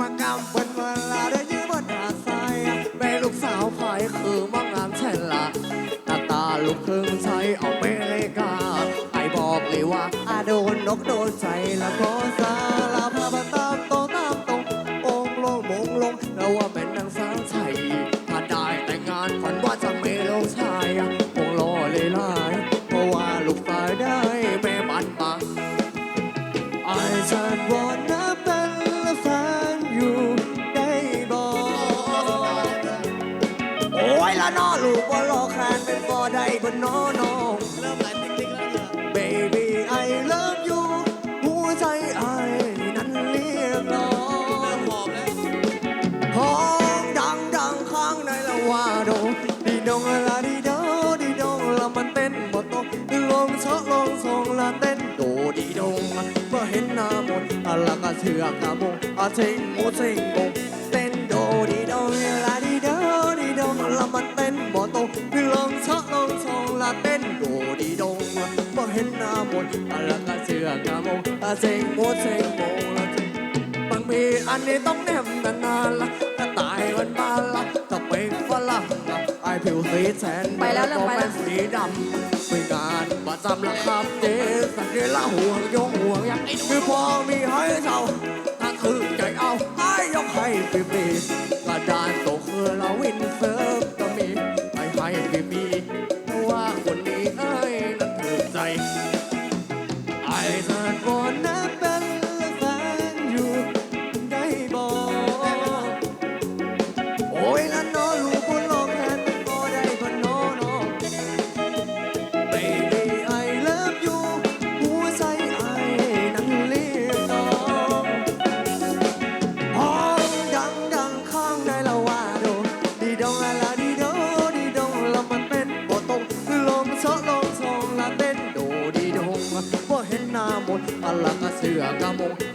มากำเป็นเวลาได้ยืมบนหาใส่แม่ลูกสาวพายคือมองงามเช่นละหน้าตาลูกครึ่งใช้อเมริกาไอบอกเลยว่าอาโดนนกโดนใจละก็ซาลาพาบตามโตตามตรงองลงมงลงแล้วว่าเป็นนางสาวไทย ละนอลูกบ่รอแคนเป็นบ่ได้บ่นอน้อง เริ่มไหลติ๊กๆแล้วเนี่ย Baby I love you หัวใจไอ้นั้นเรียกร้อเริ่งมหอบแล้วห้องดังดังข้างในละว่าโดดีดงละดีโดดีดงละมันเต้นบ่ตกลงเชาะลงทรงละเต้นโดดีดงเมื่อเห็นหน้ามนต์อะละก็เชือกกะมงอะเชงโมเชงโมเต้นโดดีดงละดี ดดีดงละมันเต้นบ่ตกลงเชาะลงทรงละเต้นโดดีดงเมื่เห็นหน้ามนอะละก็เชือกกะมงอะเชงโมเชงโมละเชงบางทีอันนี้ต้องแนมนานๆละถ้าตายวันบ้านละถ้าเป็นฝรั่งละไอผิวสีแสนไปแล้วเริ่มไปแล้วเป็นสีดำเป็นานประจำละครับเจสักเดละห่วงยงห่วงยังคือพอมีให้เจ้าถ้าคือใจเอาไอ้ยกให้ฟรี สาดวอนนะ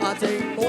มงอ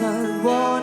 我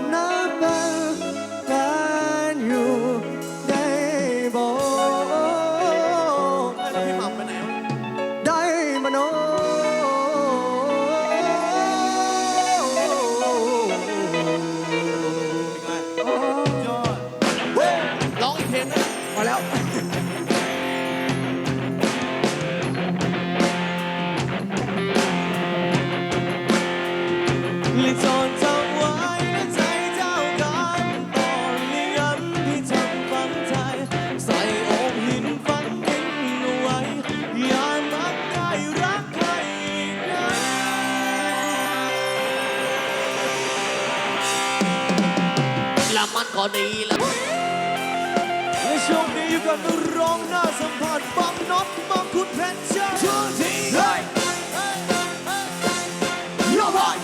มันก็ดีแล้วในช่วงนี้อยู่กับนักร้องหน้าสัมผัสบังน็อตมาคุณเพชรจ้าช่วงที่เฮ้ยโยบอย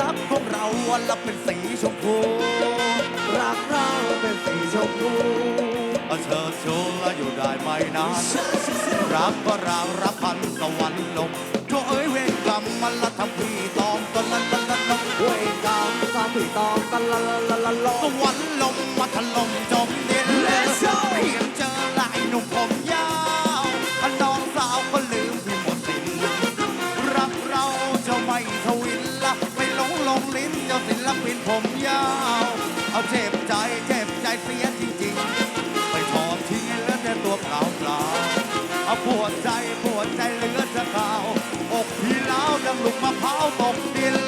รักของเราวันละเป็นสีชมพูรักเราเป็นสีชมพูเชิญชวนและอยู่ได้ไม่นานรักก็รางรักพันตะวันลงโถเอ้ยเวรกรรมมันละทำพี่ตอมตอนนั้นนั้นนั้นนั้นเวรกรรมตามที่ตองกันละละละละละสวรรค์ลมมาถล่มจมดิน Let's go เพียงเจอลายหนุ่มผม เอาเจ็บใจเจ็บใจเสียจริงๆ ไปทอดทิ้งเหลือแต่ตัวเปล่าเปล่าเอาปวดใจปวดใจเหลือจะข่าอกพี่เล้าวดังลูกมะพร้าวตกดิน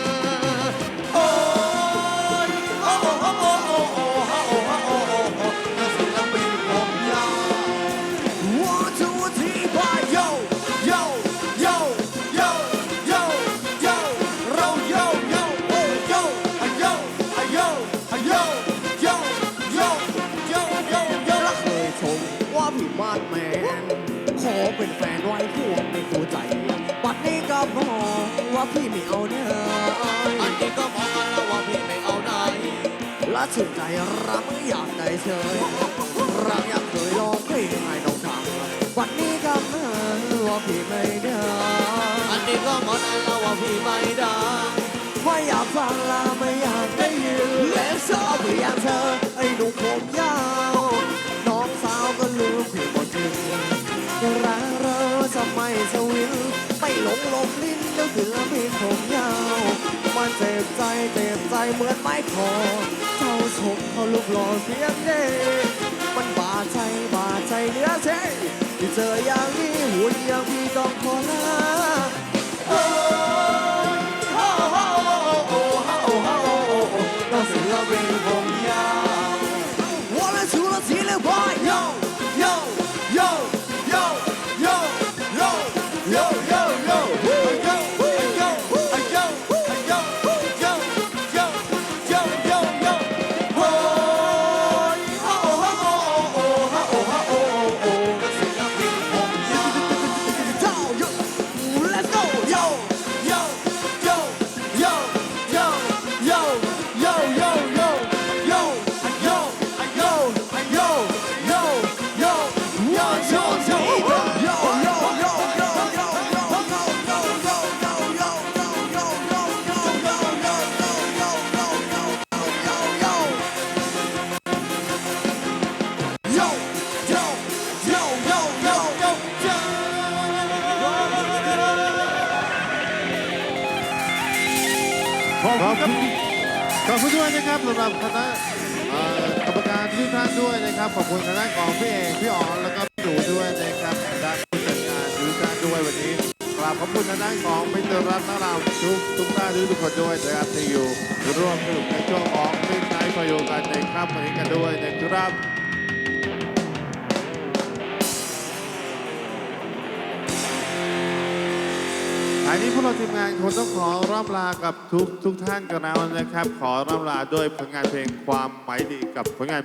ว่าพี่มาดแมนขอเป็นแฟนไว้พวกไม่คู่ใจบัดนี้ก็มองว่าพี่ไม่เอาเนื้ออันนี้ก็มองกันแล้วว่าพี่ไม่เอาไหนและชื่นใจรักอยากได้เชยรักอยากเคยลองเพลงให้น้องฟังบัดนี้ก็เมื่อว่าพี่ไม่ได้อันนี้ก็มองกันแล้วว่าพี่ไม่ได้ไม่อยากฟังและไม่อยากได้ยินเล่นซอเพื่ออย่างเธอไอ้หนุ่มผมยาวน้องสาวก็ลื จริงรักเราจะไม่สวิลไม่หลงหลบลิ้นเจ้าศิลปินผมยาว มันเจ็บใจเจ็บใจเหมือนไม้คอเจ้าชมเขาลุกหล่อเสียงเด้มันบาดใจบาดใจเนื้อเช่ที่เจออย่างนี้หุ่นอย่างพี่ต้องขอากนะครับสำหรับคณะกรรมการทุกท่านด้วยนะครับขอบคุณคณะของพี่เอกพี่อ๋อแล้วก็พี่หนูด้วยนะครับด้านผู้จัดงานทุกท่านด้วยวันนี้กราบขอบคุณทางด้านของมิสเตอร์รัตน์นารามทุกทุกท่านทุกคนด้วยนะครับที่อยู่ร่วมสนุกในช่วงของมิสไนท์ประโยชน์กันในค่ำวันนี้กันด้วยนะครับ ท้ายนี้พวกเราทีมงานคงต้องขอร่ำลากับทุกทุกท่านกันแล้วนะครับ ขอร่ำลาด้วยผลงานเพลงความหมายดีกับผลงาน